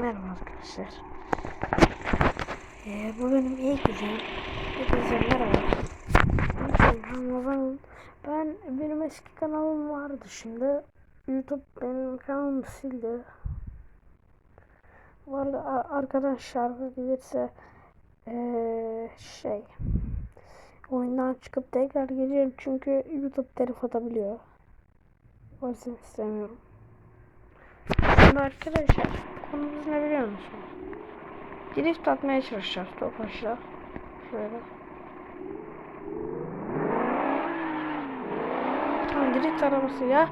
merhaba arkadaşlar. Ee, bu benim ilk videom. Hepinize merhaba. Ama ben, ben benim eski kanalım vardı şimdi. YouTube benim kanalımı sildi. Bu arada a- arkadan şarkı gelirse ee, şey oyundan çıkıp tekrar geleceğim çünkü YouTube telif atabiliyor. O yüzden istemiyorum. Şimdi arkadaşlar konumuz ne biliyor musun? Drift atmaya çalışacağız Tofaş'la. Şöyle. Tamam drift arabasıyla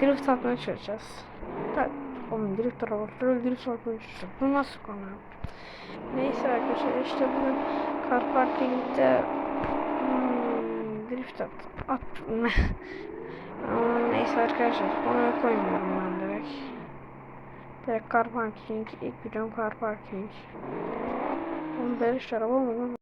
drift atmaya çalışacağız. Tak. Oğlum drift arabasıyla drift atmaya çalışacağız. Bu nasıl konu? Neyse arkadaşlar işte bugün car parking'de hmm, drift at. at. Ama neyse arkadaşlar konuya koymuyorum ben direkt. Direkt car parking. ilk videom car parking. Oğlum beleş araba mı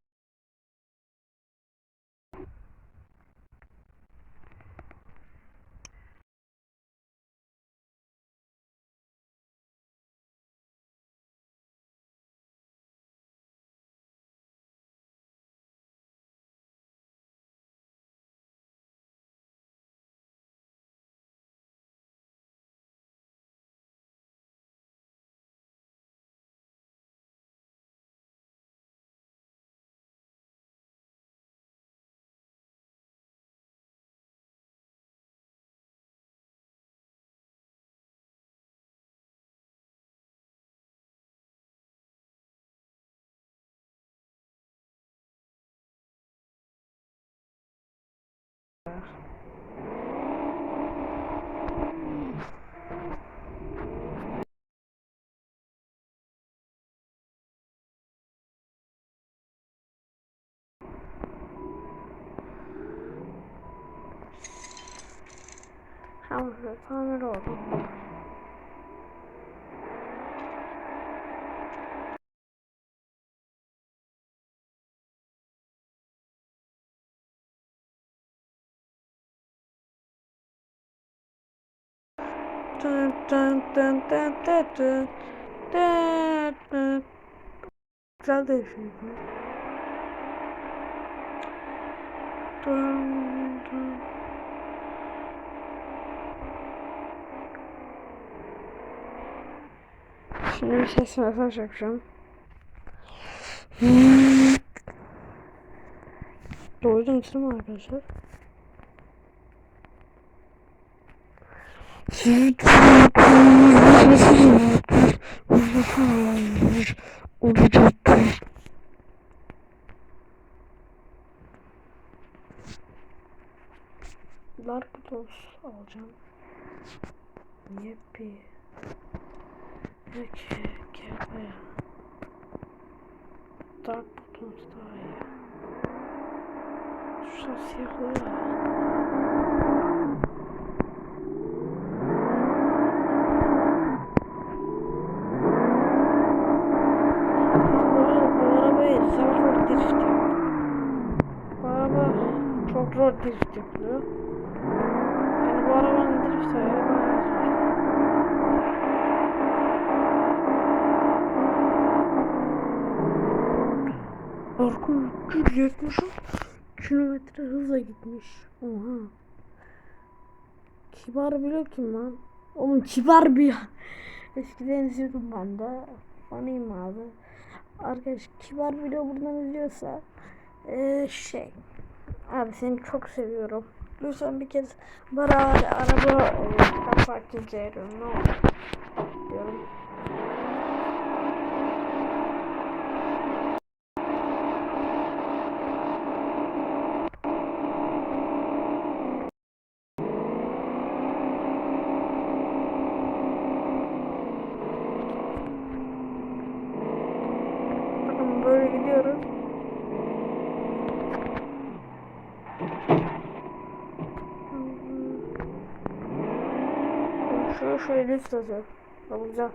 lan? Tamam tamir oldu. Dın Güzel değişiyor. Dın dın. Şimdi bir ses mesaj yapacağım. Doydunuz değil mi arkadaşlar? Larptos alacağım. Yeppi. Peki, gel buraya. Dark buttons daha iyi. Şu an siyahları 170 kilometre hızla gitmiş. Oha. Kibar bile kim lan? Oğlum kibar bir Eskiden izliyordum ben de. Fanıyım abi. Arkadaş kibar bile buradan izliyorsa ee, şey abi seni çok seviyorum. Lütfen bir kez bana araba e, kapak ne olur. Gidiyoruz. Şu şöyle bu güzel.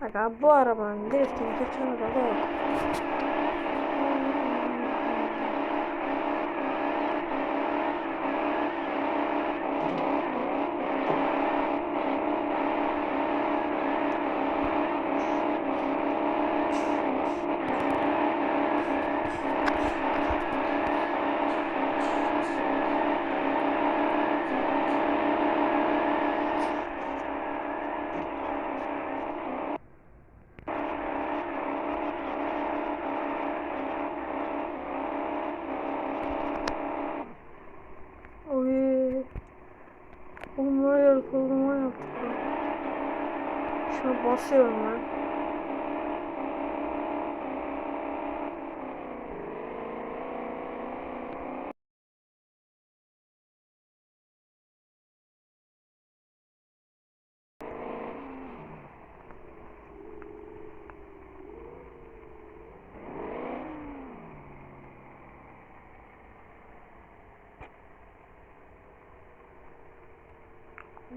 Bak abi bu arabanın driftini geçene kadar Hayır basıyorum ben.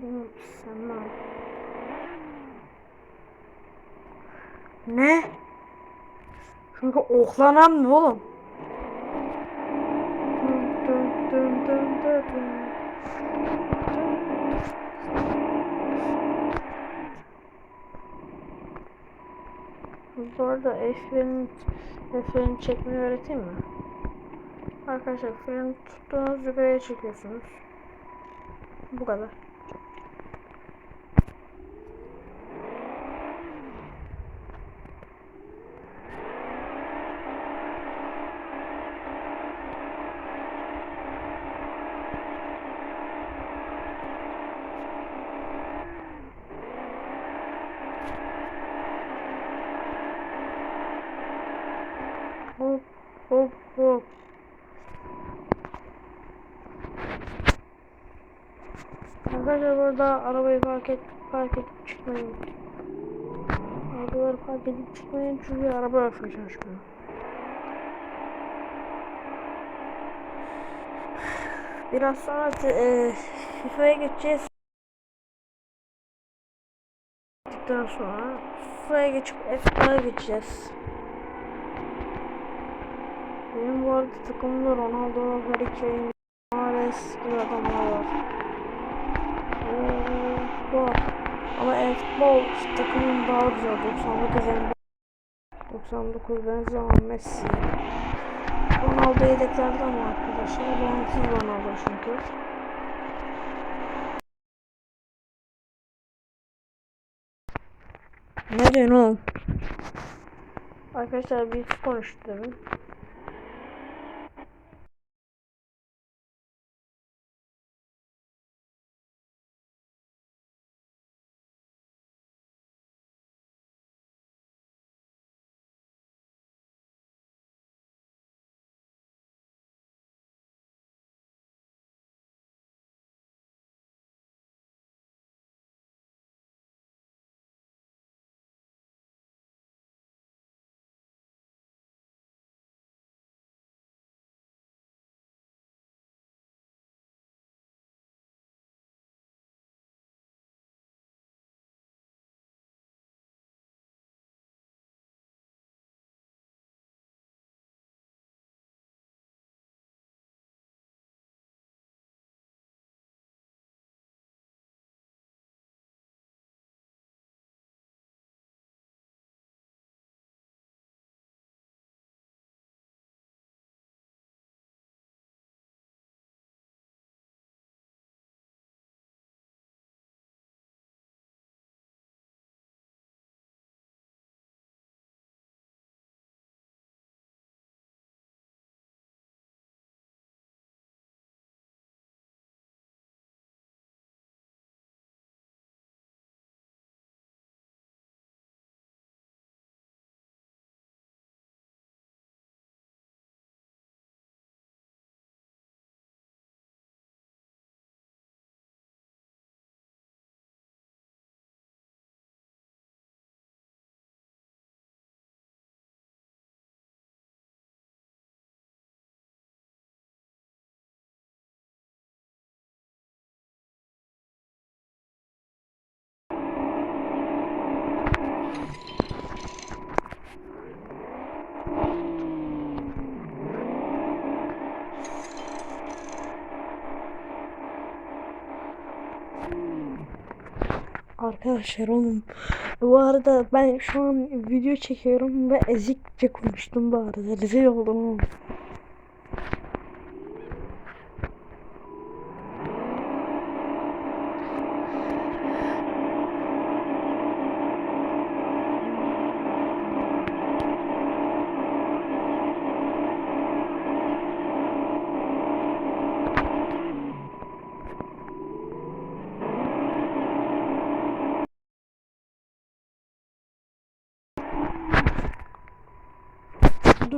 Oğlum sen lan. Ne? Çünkü oklanan mı oğlum? Bu arada F1'in F1'in çekmeyi öğreteyim mi? Arkadaşlar freni tuttuğunuz yukarıya çekiyorsunuz. Bu kadar. Arkadaşlar burada arabayı park et park edip çıkmayın. Arabaları park edip çıkmayın çünkü araba örtmeye çalışmıyor. Biraz sonra e, FIFA'ya geçeceğiz. Gittikten sonra FIFA'ya geçip FIFA'ya geçeceğiz. Benim bu arada takımda Ronaldo, Harry Kane, Mahrez gibi adamlar var. Ama e-futbol takımım daha güzel. 99 yani 99 Benzema, Messi. Ronaldo yedeklerde ama arkadaşlar. Bensiz Ronaldo çünkü. Ne diyorsun oğlum? Arkadaşlar bir konuştu Arkadaşlar oğlum bu arada ben şu an video çekiyorum ve ezikçe konuştum bu arada rezil oldum oğlum.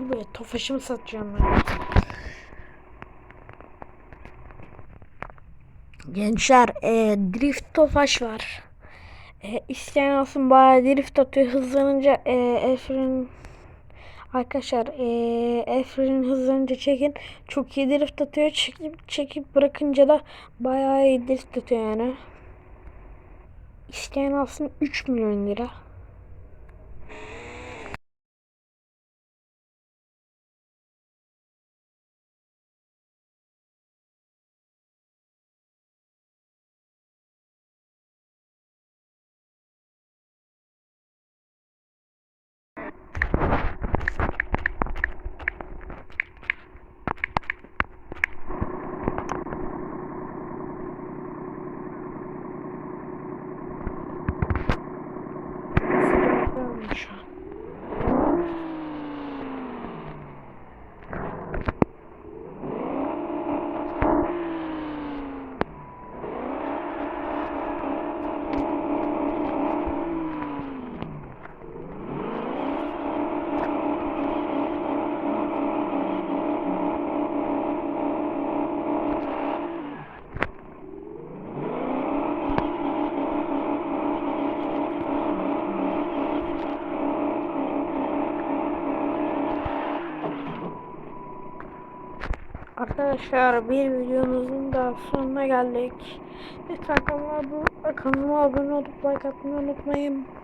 Dur be tofaşımı satacağım ben. Gençler e, drift tofaş var. E, isteyen olsun bayağı drift atıyor. Hızlanınca e, el Arkadaşlar e, el hızlanınca çekin. Çok iyi drift atıyor. Çekip, çekip bırakınca da bayağı iyi drift atıyor yani. İsteyen alsın 3 milyon lira. Arkadaşlar bir videomuzun da sonuna geldik. Lütfen kanalıma, abone olup like atmayı unutmayın.